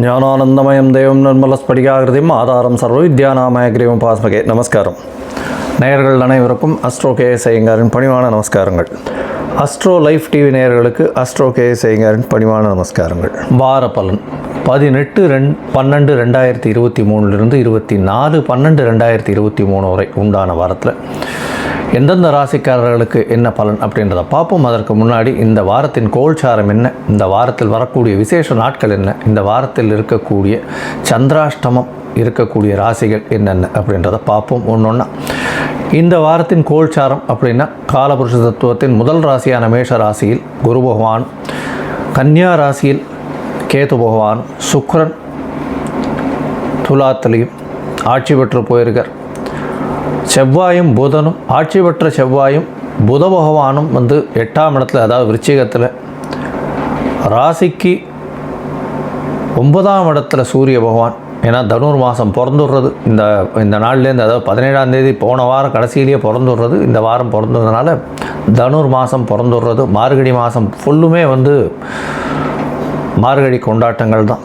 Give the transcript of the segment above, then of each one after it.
ஞானானந்தமயம் தெய்வம் நிர்மல நிர்மலஸ்படிகாகிருதியும் ஆதாரம் சர்வ வித்யாநாமயகிரியும் பாஸ்மகே. நமஸ்காரம். நேயர்கள் அனைவருக்கும் அஸ்ட்ரோ கே ஐயங்காரின் பணிவான நமஸ்காரங்கள். அஸ்ட்ரோ லைஃப் டிவி நேயர்களுக்கு அஸ்ட்ரோ கே ஐயங்காரின் பணிவான நமஸ்காரங்கள். வார பலன். பதினெட்டு ரெண் பன்னெண்டு ரெண்டாயிரத்தி இருபத்தி மூணுலேருந்து இருபத்தி நாலு பன்னெண்டு ரெண்டாயிரத்தி இருபத்தி மூணு வரை உண்டான வாரத்தில் எந்தெந்த ராசிக்காரர்களுக்கு என்ன பலன் அப்படின்றத பார்ப்போம். அதற்கு முன்னாடி இந்த வாரத்தின் கோல்சாரம் என்ன? இந்த வாரத்தில் வரக்கூடிய விசேஷ நாட்கள் என்ன? இந்த வாரத்தில் இருக்கக்கூடிய சந்திராஷ்டமம் இருக்கக்கூடிய ராசிகள் என்னென்ன அப்படின்றத பார்ப்போம். ஒன்று ஒன்றா இந்த வாரத்தின் கோல்சாரம் அப்படின்னா காலபுருஷ தத்துவத்தின் முதல் ராசியான மேஷ ராசியில் குரு பகவான் கன்னியா ராசியில் கேது பகவான் சுக்ரன் துலாத்திலையும் ஆட்சி பெற்று போயிருக்கார். செவ்வாயும் புதனும் ஆட்சி பெற்ற செவ்வாயும் புத பகவானும் வந்து எட்டாம் இடத்துல அதாவது விருச்சிகத்தில். ராசிக்கு ஒன்பதாம் இடத்துல சூரிய பகவான். ஏன்னா தனுர் மாதம் பிறந்துடுறது. இந்த இந்த நாள்லேருந்து அதாவது பதினேழாம் தேதி போன வாரம் கடைசியிலேயே பிறந்துடுறது. இந்த வாரம் பிறந்ததுனால தனுர் மாதம் பிறந்துடுறது. மார்கழி மாதம் ஃபுல்லுமே வந்து மார்கழி கொண்டாட்டங்கள் தான்.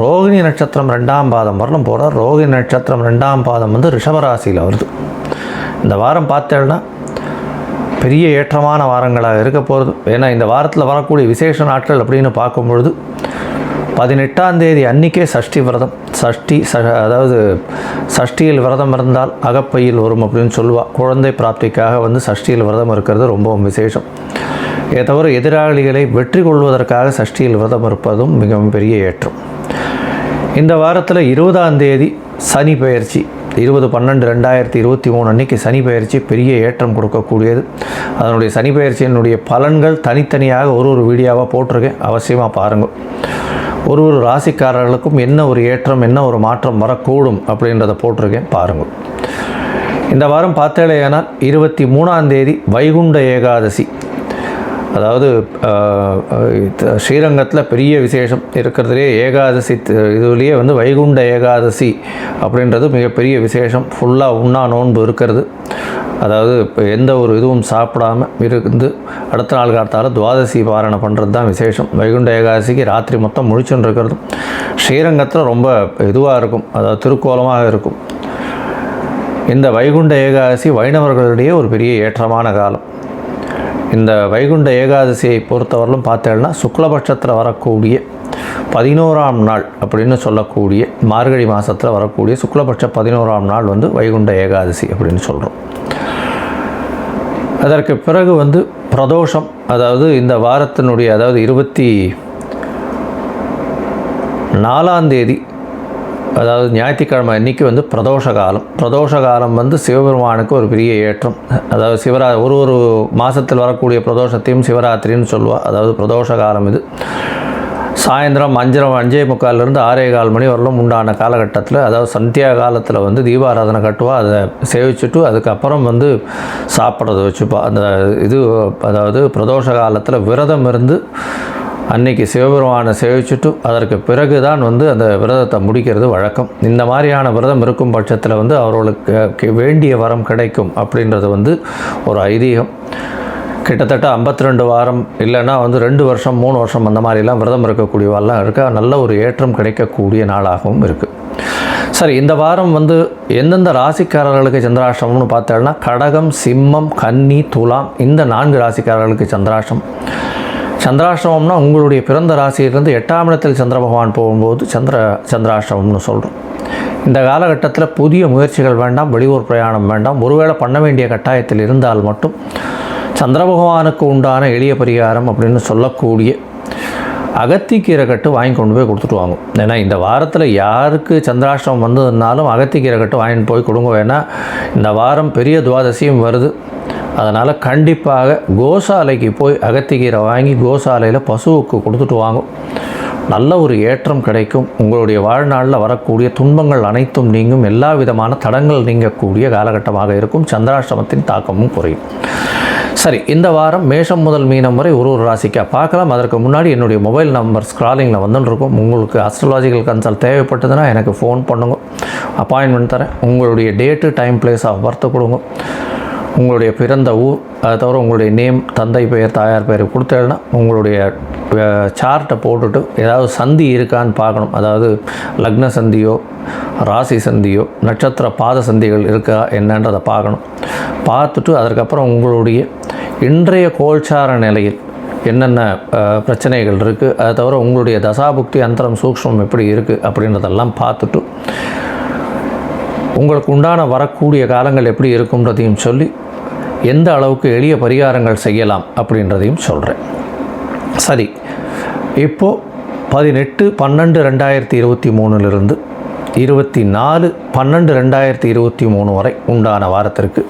ரோகிணி நட்சத்திரம் ரெண்டாம் பாதம் வரலும் போகிறார் ரோகிணி நட்சத்திரம் ரெண்டாம் பாதம் வந்து ரிஷபராசியில் வருது. இந்த வாரம் பார்த்தேன்னா பெரிய ஏற்றமான வாரங்களாக இருக்க போகிறது ஏன்னா இந்த வாரத்தில் வரக்கூடிய விசேஷ நாட்கள் அப்படின்னு பார்க்கும்பொழுது பதினெட்டாம் தேதி அன்னிக்கே சஷ்டி விரதம். சஷ்டி ச அதாவது சஷ்டியில் விரதம் இருந்தால் அகப்பையில் வரும் அப்படின்னு சொல்லுவாள் குழந்தை பிராப்திக்காக வந்து சஷ்டியில் விரதம் இருக்கிறது ரொம்பவும் விசேஷம். இதை தவிர எதிராளிகளை வெற்றி கொள்வதற்காக சஷ்டியில் விரதம் இருப்பதும் மிகவும் பெரிய ஏற்றம். இந்த வாரத்தில் இருபதாம் தேதி சனி பயிற்சி இருபது பன்னெண்டு ரெண்டாயிரத்தி இருபத்தி மூணு அன்னைக்கு சனி பயிற்சி பெரிய ஏற்றம் கொடுக்கக்கூடியது. அதனுடைய சனி பயிற்சியினுடைய பலன்கள் தனித்தனியாக ஒரு ஒரு வீடியோவாக போட்டிருக்கேன். அவசியமாக பாருங்கள் ஒரு ஒரு ராசிக்காரர்களுக்கும் என்ன ஒரு ஏற்றம் என்ன ஒரு மாற்றம் வரக்கூடும் அப்படின்றத போட்டிருக்கேன். பாருங்கள் இந்த வாரம் பார்த்தேலையானால் இருபத்தி மூணாம் தேதி வைகுண்ட ஏகாதசி. அதாவது ஸ்ரீரங்கத்தில் பெரிய விசேஷம் இருக்கிறதுலே ஏகாதசி த- இதுலேயே வந்து வைகுண்ட ஏகாதசி அப்படின்றது மிகப்பெரிய விசேஷம். ஃபுல்லாக உண்ணா நோன்பு இருக்கிறது. அதாவது இப்போ எந்த ஒரு இதுவும் சாப்பிடாம இருந்து அடுத்த நாள் காலத்தால் துவாதசி பாரணை பண்ணுறது தான் விசேஷம். வைகுண்ட ஏகாதசிக்கு ராத்திரி மொத்தம் முழிச்சுன்னு ஸ்ரீரங்கத்தில் ரொம்ப இதுவாக இருக்கும். அதாவது திருக்கோலமாக இருக்கும். இந்த வைகுண்ட ஏகாதசி வைணவர்களிடையே ஒரு பெரிய ஏற்றமான காலம். இந்த வைகுண்ட ஏகாதசியை பொறுத்தவரையிலும் பார்த்தேன்னா சுக்லபட்சத்தில் வரக்கூடிய பதினோராம் நாள் அப்படின்னு சொல்லக்கூடிய மார்கழி மாதத்தில் வரக்கூடிய சுக்லபட்ச பதினோராம் நாள் வந்து வைகுண்ட ஏகாதசி அப்படின்னு சொல்கிறோம் அதற்கு பிறகு வந்து பிரதோஷம் அதாவது இந்த வாரத்தினுடைய அதாவது இருபத்தி நாலாம் தேதி அதாவது ஞாயிற்றுக்கிழமை அன்றைக்கி வந்து பிரதோஷ காலம் பிரதோஷ காலம் வந்து சிவபெருமானுக்கு ஒரு பெரிய ஏற்றம். அதாவது சிவரா ஒரு ஒரு மாதத்தில் வரக்கூடிய பிரதோஷத்தையும் சிவராத்திரின்னு சொல்லுவாள் அதாவது பிரதோஷ காலம் இது. சாயந்தரம் அஞ்சரை அஞ்சே முக்கால்லேருந்து ஆறே கால் மணி வரலும் உண்டான காலகட்டத்தில் அதாவது சந்தியா காலத்தில் வந்து தீபாராதனை கட்டுவா அதை சேவிச்சுட்டு அதுக்கப்புறம் வந்து சாப்பிட்றத வச்சுப்பா. அந்த இது அதாவது பிரதோஷ காலத்தில் விரதம் இருந்து அன்னைக்கு சிவபெருமானை சேவிச்சுட்டு அதற்கு பிறகு தான் வந்து அந்த விரதத்தை முடிக்கிறது வழக்கம். இந்த மாதிரியான விரதம் இருக்கும் பட்சத்தில் வந்து அவர்களுக்கு வேண்டிய வரம் கிடைக்கும் அப்படின்றது வந்து ஒரு ஐதீகம். கிட்டத்தட்ட 52 வாரம் இல்லைன்னா வந்து ரெண்டு வருஷம் மூணு வருஷம் அந்த மாதிரிலாம் விரதம் இருக்கக்கூடியவெல்லாம் இருக்கா? நல்ல ஒரு ஏற்றம் கிடைக்கக்கூடிய நாளாகவும் இருக்குது சரி இந்த வாரம் வந்து எந்தெந்த ராசிக்காரர்களுக்கு சந்திராஷ்டமம்னு பார்த்தோம்னா கடகம் சிம்மம் கன்னி துலாம் இந்த நான்கு ராசிக்காரர்களுக்கு சந்திராஷ்டம். சந்திராஷ்டமம்னா உங்களுடைய பிறந்த ராசியிலிருந்து எட்டாம் இடத்தில் சந்திர பகவான் போகும்போது சந்திர சந்திராஷ்டமம்னு சொல்கிறோம் இந்த காலகட்டத்தில் புதிய முயற்சிகள் வேண்டாம் வெளியூர் பிரயாணம் வேண்டாம். ஒருவேளை பண்ண வேண்டிய கட்டாயத்தில் இருந்தால் மட்டும் சந்திர பகவானுக்கு உண்டான எளிய பரிகாரம் அப்படின்னு சொல்லக்கூடிய அகத்திக்கீரை கட்டு வாங்கி கொண்டு போய் கொடுத்துட்டு வாங்க. ஏன்னா இந்த வாரத்தில் யாருக்கு சந்திராஷ்டமம் வந்ததுனாலும் அகத்திக்கீரை கட்டு வாங்கிட்டு போய் கொடுங்க. ஏன்னா இந்த வாரம் பெரிய துவாதசியும் வருது. அதனால் கண்டிப்பாக கோசாலைக்கு போய் அகத்திக்கீரை வாங்கி கோசாலையில் பசுவுக்கு கொடுத்துட்டு வாங்கும் நல்ல ஒரு ஏற்றம் கிடைக்கும். உங்களுடைய வாழ்நாளில் வரக்கூடிய துன்பங்கள் அனைத்தும் நீங்கும். எல்லா விதமான தடங்கள் நீங்கக்கூடிய காலகட்டமாக இருக்கும். சந்திராஷ்டமத்தின் தாக்கமும் குறையும். சரி இந்த வாரம் மேஷம் முதல் மீனம் வரை ஒரு ஒரு ராசிக்காக பார்க்கலாம். அதற்கு முன்னாடி என்னுடைய மொபைல் நம்பர் ஸ்க்ராலிங்கில் வந்துட்டுருக்கும் உங்களுக்கு அஸ்ட்ராலாஜிக்கல் கன்சல்ட் தேவைப்பட்டதுன்னா எனக்கு ஃபோன் பண்ணுங்க. அப்பாயின்மெண்ட் தரேன். உங்களுடைய date time place of birth கொடுங்க. உங்களுடைய பிறந்த ஊர் அதை தவிர உங்களுடைய நேம் தந்தை பெயர் தாயார் பெயர் கொடுத்தேன்னா உங்களுடைய சார்ட்டை போட்டுட்டு ஏதாவது சந்தி இருக்கான்னு பார்க்கணும். அதாவது லக்ன சந்தியோ ராசி சந்தியோ நட்சத்திர பாத சந்திகள் இருக்கா என்னன்றதை பார்க்கணும். பார்த்துட்டு அதற்கப்புறம் உங்களுடைய இன்றைய கோல்சார நிலையில் என்னென்ன பிரச்சனைகள் இருக்குது அதை தவிர உங்களுடைய தசாபுக்தி அந்தரம் சூக்ஷ்மம் எப்படி இருக்குது அப்படின்றதெல்லாம் பார்த்துட்டு உங்களுக்கு உண்டான வரக்கூடிய காலங்கள் எப்படி இருக்கும்ன்றதையும் சொல்லி எந்த அளவுக்கு எளிய பரிகாரங்கள் செய்யலாம் அப்படின்றதையும் சொல்கிறேன் சரி இப்போது பதினெட்டு பன்னெண்டு ரெண்டாயிரத்தி இருபத்தி மூணுலேருந்து இருபத்தி நாலு பன்னெண்டு ரெண்டாயிரத்தி இருபத்தி மூணு வரை உண்டான வாரத்திற்கு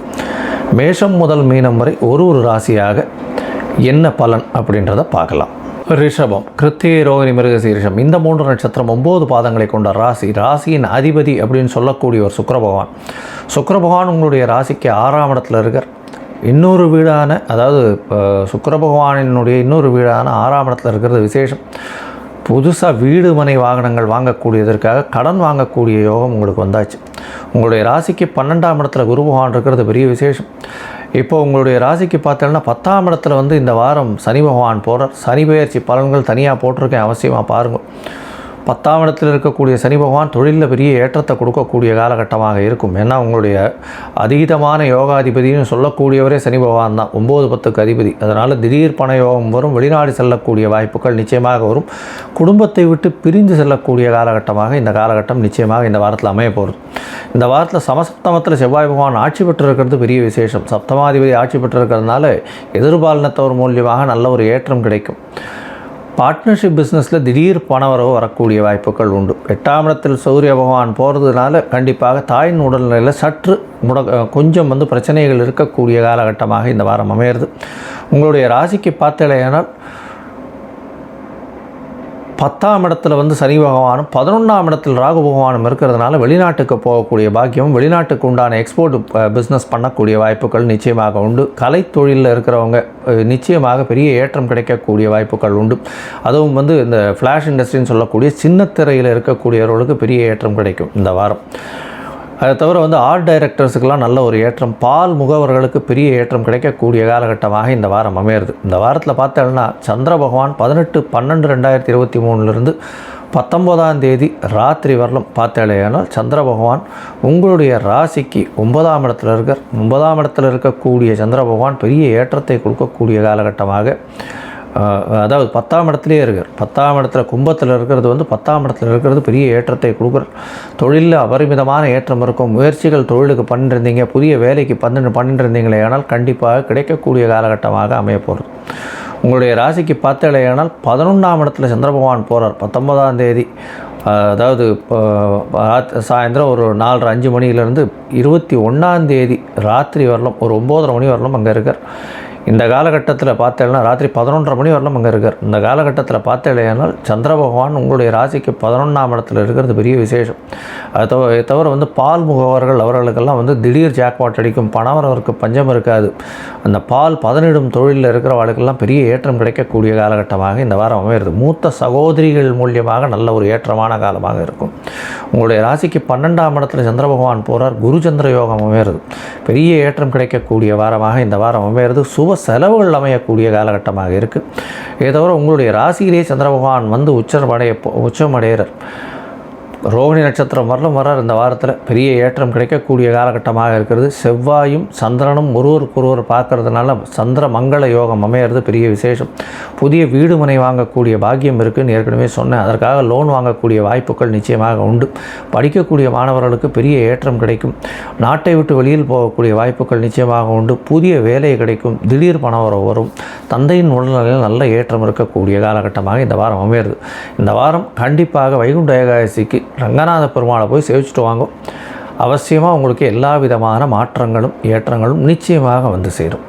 மேஷம் முதல் மீனம் வரை ஒரு ஒரு ராசியாக என்ன பலன் அப்படின்றத பார்க்கலாம். ரிஷபம் கிருத்திகை ரோகிணி மிருகசீரிஷம் இந்த மூன்று நட்சத்திரம் ஒம்பது பாதங்களை கொண்ட ராசி ராசியின் அதிபதி அப்படின்னு சொல்லக்கூடிய ஒரு பகவான் சுக்கர பகவான் உங்களுடைய ராசிக்கு ஆறாம் இடத்துல இருக்கார். இன்னொரு வீடான அதாவது இப்போ சுக்கர பகவானினுடைய இன்னொரு வீடான ஆறாம் இடத்துல இருக்கிறது விசேஷம். புதுசாக வீடு மனை வாகனங்கள் வாங்கக்கூடியதற்காக கடன் வாங்கக்கூடிய யோகம் உங்களுக்கு வந்தாச்சு. உங்களுடைய ராசிக்கு பன்னெண்டாம் இடத்துல குரு பகவான் இருக்கிறது பெரிய விசேஷம். இப்போ உங்களுடைய ராசிக்கு பார்த்தோன்னா பத்தாம் இடத்துல வந்து இந்த வாரம் சனி பகவான் போகிறார் சனி பெயர்ச்சி பலன்கள் தனியாக போட்டிருக்கேன் அவசியமாக பாருங்கள் பத்தாம் இடத்தில் இருக்கக்கூடிய சனி பகவான் தொழிலில் பெரிய ஏற்றத்தை கொடுக்கக்கூடிய காலகட்டமாக இருக்கும். ஏன்னா உங்களுடைய அதீதமான யோகாதிபதினு சொல்லக்கூடியவரே சனி பகவான் தான். ஒம்பது பத்துக்கு அதிபதி. அதனால் திடீர் பண யோகம் வரும் வெளிநாடு செல்லக்கூடிய வாய்ப்புகள் நிச்சயமாக வரும். குடும்பத்தை விட்டு பிரிந்து செல்லக்கூடிய காலகட்டமாக இந்த காலகட்டம் நிச்சயமாக இந்த வாரத்தில் அமைய போகிறது. இந்த வாரத்தில் சமசப்தமத்தில் செவ்வாய் பகவான் ஆட்சி பெற்றிருக்கிறது பெரிய விசேஷம். சப்தமாதிபதி ஆட்சி பெற்றிருக்கிறதுனால எதிர்பாலினத்தவர் மூலியமாக நல்ல ஒரு ஏற்றம் கிடைக்கும். பார்ட்னர்ஷிப் பிஸ்னஸில் திடீர் பணவரவு வரக்கூடிய வாய்ப்புகள் உண்டு. எட்டாம் இடத்தில் சூரிய பகவான் போகிறதுனால கண்டிப்பாக தாயின் உடல்நிலையில் சற்று முட கொஞ்சம் வந்து பிரச்சனைகள் இருக்கக்கூடிய காலகட்டமாக இந்த வாரம் அமையிறது. உங்களுடைய ராசிக்கு பார்த்தலையானால் பத்தாம் இடத்துல வந்து சனி பகவானும் பதினொன்றாம் இடத்தில் ராகு பகவானும் இருக்கிறதுனால வெளிநாட்டுக்கு போகக்கூடிய பாக்கியம் வெளிநாட்டுக்கு உண்டான எக்ஸ்போர்ட் பிஸ்னஸ் பண்ணக்கூடிய வாய்ப்புகள் நிச்சயமாக உண்டு. கலைத்தொழிலில் இருக்கிறவங்க நிச்சயமாக பெரிய ஏற்றம் கிடைக்கக்கூடிய வாய்ப்புகள் உண்டு. அதுவும் வந்து இந்த ஃப்ளாஷ் இண்டஸ்ட்ரின்னு சொல்லக்கூடிய சின்ன திரையில் இருக்கக்கூடியவர்களுக்கு பெரிய ஏற்றம் கிடைக்கும் இந்த வாரம். அதை தவிர வந்து ஆர்ட் டைரக்டர்ஸுக்கெல்லாம் நல்ல ஒரு ஏற்றம். பால் முகவர்களுக்கு பெரிய ஏற்றம் கிடைக்கக்கூடிய காலகட்டமாக இந்த வாரம் அமையிறது. இந்த வாரத்தில் பார்த்தோம்னா சந்திர பகவான் பதினெட்டு பன்னெண்டு ரெண்டாயிரத்தி இருபத்தி மூணுலேருந்து பத்தொம்போதாம் தேதி ராத்திரி வரலும் பார்த்தாலேயானால் சந்திர பகவான் உங்களுடைய ராசிக்கு ஒன்பதாம் இடத்துல இருக்கார். ஒன்பதாம் இடத்துல இருக்கக்கூடிய சந்திர பகவான் பெரிய ஏற்றத்தை கொடுக்கக்கூடிய காலகட்டமாக அதாவது பத்தாம் இடத்துலேயே இருக்கார் பத்தாம் இடத்துல கும்பத்தில் இருக்கிறது வந்து பத்தாம் இடத்துல இருக்கிறது பெரிய ஏற்றத்தை கொடுக்குறார். தொழிலில் அபரிமிதமான ஏற்றம் இருக்கும். முயற்சிகள் தொழிலுக்கு பண்ணிருந்தீங்க புதிய வேலைக்கு பண்ணிட்டு இருந்தீங்களே ஆனால் கண்டிப்பாக கிடைக்கக்கூடிய காலகட்டமாக அமைய போகிறது. உங்களுடைய ராசிக்கு பார்த்தலையானால் பதினொன்றாம் இடத்துல சந்திர பகவான் போகிறார் பத்தொன்பதாம் தேதி அதாவது இப்போ சாயந்தரம் ஒரு நாலரை அஞ்சு மணியிலேருந்து இருபத்தி ஒன்றாம் தேதி ராத்திரி வரலும் ஒரு ஒம்போதரை மணி வரலும் அங்கே இருக்கார். இந்த காலகட்டத்தில் பார்த்தேன்னா ராத்திரி பதினொன்றரை மணி வரலாம் அங்கே இருக்கார். இந்த காலகட்டத்தில் பார்த்தேனால் சந்திர பகவான் உங்களுடைய ராசிக்கு பதினொன்றாம் இடத்துல இருக்கிறது பெரிய விசேஷம். அது தவிர தவிர வந்து பால் முகவர்கள் அவர்களுக்கெல்லாம் வந்து திடீர் ஜாக்பாட் அடிக்கும். பணவரவருக்கு பஞ்சம் இருக்காது. அந்த பால் பதனிடும் தொழிலில் இருக்கிறவர்களுக்கெல்லாம் பெரிய ஏற்றம் கிடைக்கக்கூடிய காலகட்டமாக இந்த வாரம் அமையிறது மூத்த சகோதரிகள் மூலியமாக நல்ல ஒரு ஏற்றமான காலமாக இருக்கும். உங்களுடைய ராசிக்கு பன்னெண்டாம் இடத்துல சந்திர பகவான் போகிறார் குரு சந்திர யோகம் அமையிறது பெரிய ஏற்றம் கிடைக்கக்கூடிய வாரமாக இந்த வாரம் அமையிறது சுப செலவுகள் அமையக்கூடிய காலகட்டமாக இருக்குது இதை தவிர உங்களுடைய ராசியிலேயே சந்திர பகவான் வந்து உச்சமடைய உச்சமடைகிறார் ரோகிணி நட்சத்திரம் வரலும் வரார் இந்த வாரத்தில் பெரிய ஏற்றம் கிடைக்கக்கூடிய காலகட்டமாக இருக்கிறது. செவ்வாயும் சந்திரனும் ஒருவருக்கு ஒருவர் பார்க்கறதுனால சந்திர மங்கள யோகம் அமையிறது பெரிய விசேஷம். புதிய வீடு மனை வாங்கக்கூடிய பாக்கியம் இருக்குதுன்னு ஏற்கனவே சொன்னேன் அதற்காக லோன் வாங்கக்கூடிய வாய்ப்புகள் நிச்சயமாக உண்டு. படிக்கக்கூடிய மாணவர்களுக்கு பெரிய ஏற்றம் கிடைக்கும். நாட்டை விட்டு வெளியில் போகக்கூடிய வாய்ப்புகள் நிச்சயமாக உண்டு. புதிய வேலை கிடைக்கும். திடீர் பணம் வர வரும். தந்தையின் உடல்நிலையில் நல்ல ஏற்றம் இருக்கக்கூடிய காலகட்டமாக இந்த வாரம் அமையிறது. இந்த வாரம் கண்டிப்பாக வைகுண்ட ஏகாதசிக்கு ரங்கநாத பெருமாளை போய் சேவிச்சுட்டு வாங்க. அவசியமாக உங்களுக்கு எல்லா விதமான மாற்றங்களும் ஏற்றங்களும் நிச்சயமாக வந்து சேரும்.